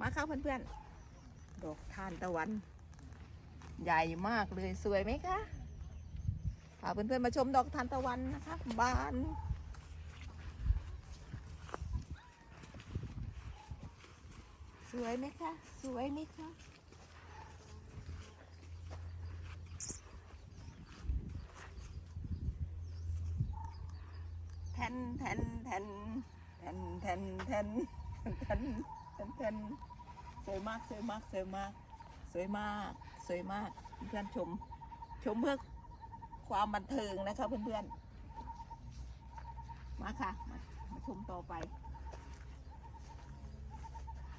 มาเข้าเพื่อนๆ ดอกทานตะวัน ใหญ่มากเลยสวยไหมคะพาเพื่อนๆมาชมดอกทานตะวันนะคะบานสวยไหมคะ สวยไหมคะ แทนแทนแทนแทนแทนแทนแทน แทนแทนสวยมากสวยมากสวยมาก สวยมากสวยมากเพื่อนชม ชมเพื่อความบันเทิงนะคะเพื่อนๆ มาค่ะมามาชมต่อไป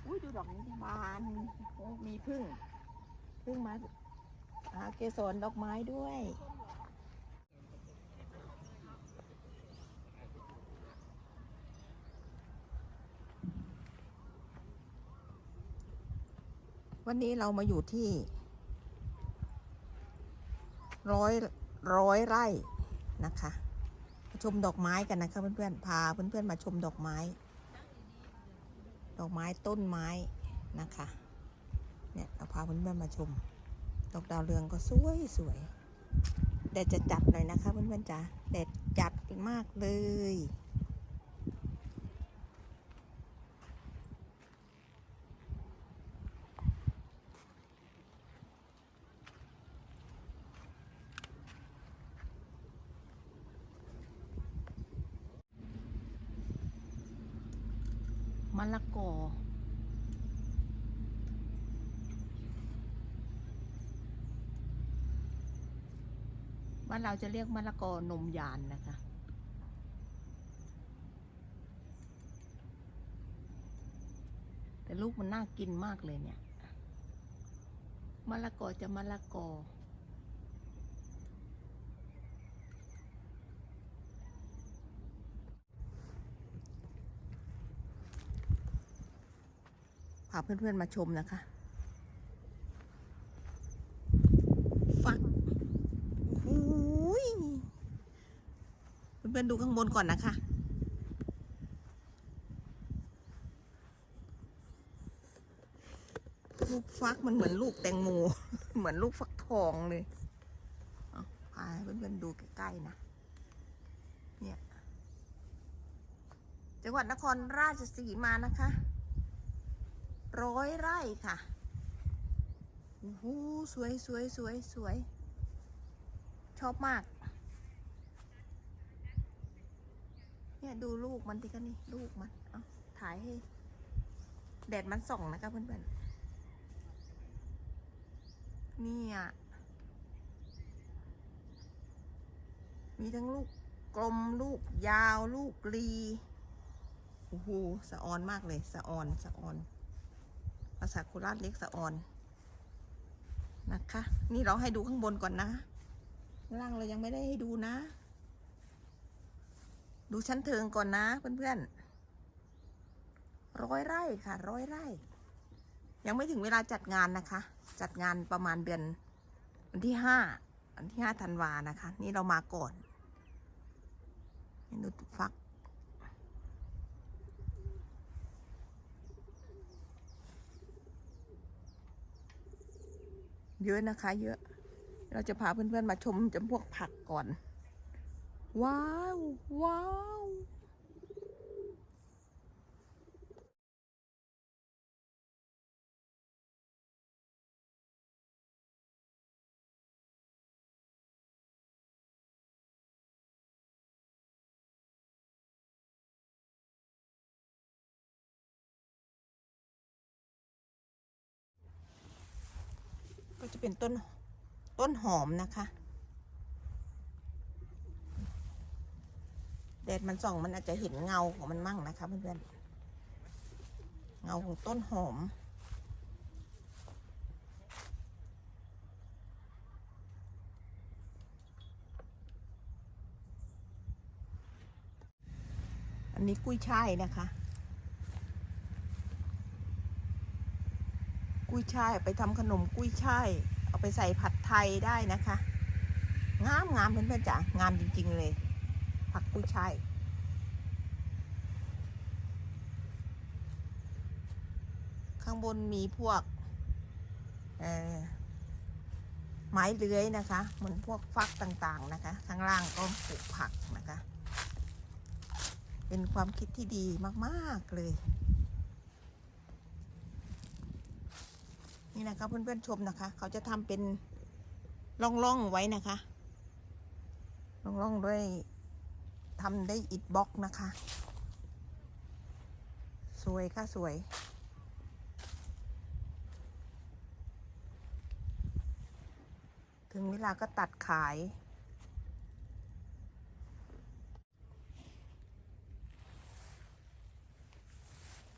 อุ้ยดูดอกนี้บานโอ้มีพึ่งพึ่งมาหาเกสรดอกไม้ด้วย วันนี้เรามาอยู่ที่ ร้อยร้อยไร่นะคะมาชมดอกไม้กันนะคะเพื่อนๆพาเพื่อนๆมาชมดอกไม้ ดอกไม้ต้นไม้นะคะเนี่ยเราพาเพื่อนๆมาชม ดอกดาวเรืองก็สวยสวยแดดจะจัดหน่อยนะคะเพื่อนๆจ๋าแดดจัดมากเลยะละกอ บ้านเราจะเรียกมะละกอนมยานนะคะ แต่ลูกมันน่ากินมากเลยเนี่ยมะละกอจะมะละกอ พาเพื่อนๆมาชมนะคะ ฟักหูยเพื่อนๆดูข้างบนก่อนนะคะลูกฟักมันเหมือนลูกแตงโม เหมือนลูกฟักทองเลยเอาพาเพื่อนๆดูใกล้ๆนะ เนี่ย จังหวัดนครราชสีมานะคะ ร้อยไร่ค่ะโอ้โหสวยสวยสวยสวย ชอบมาก เนี่ยดูลูกมันดิกันนี่ ลูกมัน เอาถ่ายให้ แดดมันส่องนะคะเพื่อนๆ เนี่ยมีทั้งลูกกลมลูกยาวลูกรี โอ้โห สะออนมากเลย สะออน สะออน ภาษาโคราชเรียกสะออน นะคะ นี่เราให้ดูข้างบนก่อนนะล่างเรายังไม่ได้ให้ดูนะ ดูชั้นเทิงก่อนนะเพื่อนๆร้อยไร่ค่ะ ร้อยไร่ ยังไม่ถึงเวลาจัดงานนะคะ จัดงานประมาณเดือนวันที่ห้าวันที่ห้าธันวานะคะ นี่เรามาก่อนนี่ดูฟัก เยอะนะคะ เยอะ เราจะพาเพื่อนๆมาชมจำพวกผักก่อน ว้าว ว้าว จะเป็นต้นต้นหอมนะคะ แดดมันส่องมันอาจจะเห็นเงาของมันมั่งนะคะเพื่อนๆเงาของต้นหอมอันนี้กุ้ยช่ายนะคะ กุ้ยช่ายไปทำขนมกุ้ยช่ายเอาไปใส่ผัดไทยได้นะคะ งามงามเพื่อนๆจ๋างามจริง ๆ เลย ผักกุ้ยช่ายข้างบนมีพวกไม้เลื้อยนะคะ เหมือนพวกฟักต่างๆนะคะ ข้างล่างก็ปลูกผักนะคะ เป็นความคิดที่ดีมาก ๆ เลย นี่นะคะเพื่อนๆชมนะคะ เขาจะทำเป็นร่องๆไว้นะคะร่องๆด้วยทำได้อิฐบล็อกนะคะ สวยค่ะสวยถึงเวลาก็ตัดขาย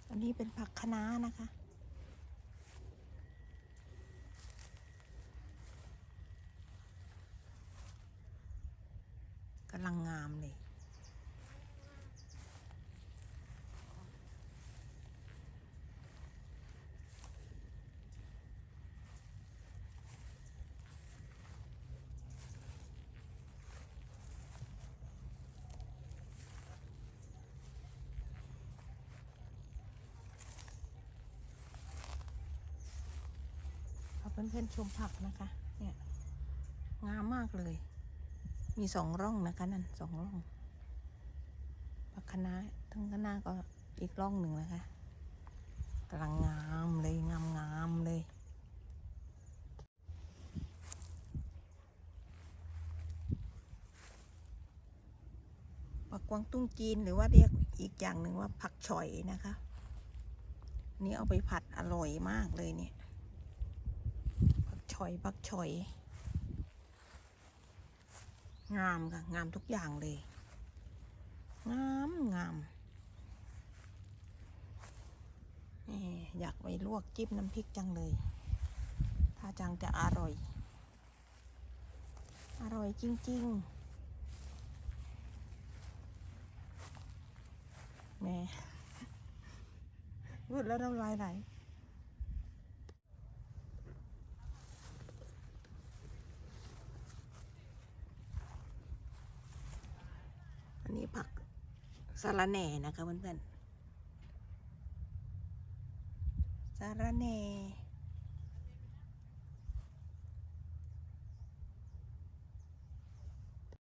อันนี้เป็นผักคะน้านะคะ กำลังงามเลย เอาเพื่อนๆชมผักนะคะ เนี่ยงามมากเลย มีสองร่องนะคะนั่นสองร่องผักคะน้าทั้งคะน้าก็อีกร่องหนึ่งนะคะกำลังงามเลยงามงามเลยผักกวางตุ้งจีนหรือว่าเรียกอีกอย่างหนึ่งว่าผักฉอยนะคะนนี้เอาไปผัดอร่อยมากเลยเนี่ย ผักฉ่อยผักฉ่อย งามค่ะ งามทุกอย่างเลย งามงามอยากไปลวกจิ้มน้ำพริกจังเลย ถ้าจังจะอร่อย อร่อยจริง ๆ แม่พูดแล้วน้ำลายไหล นี้ผักสาระแหน่นะคะเพื่อนๆสาระแหน่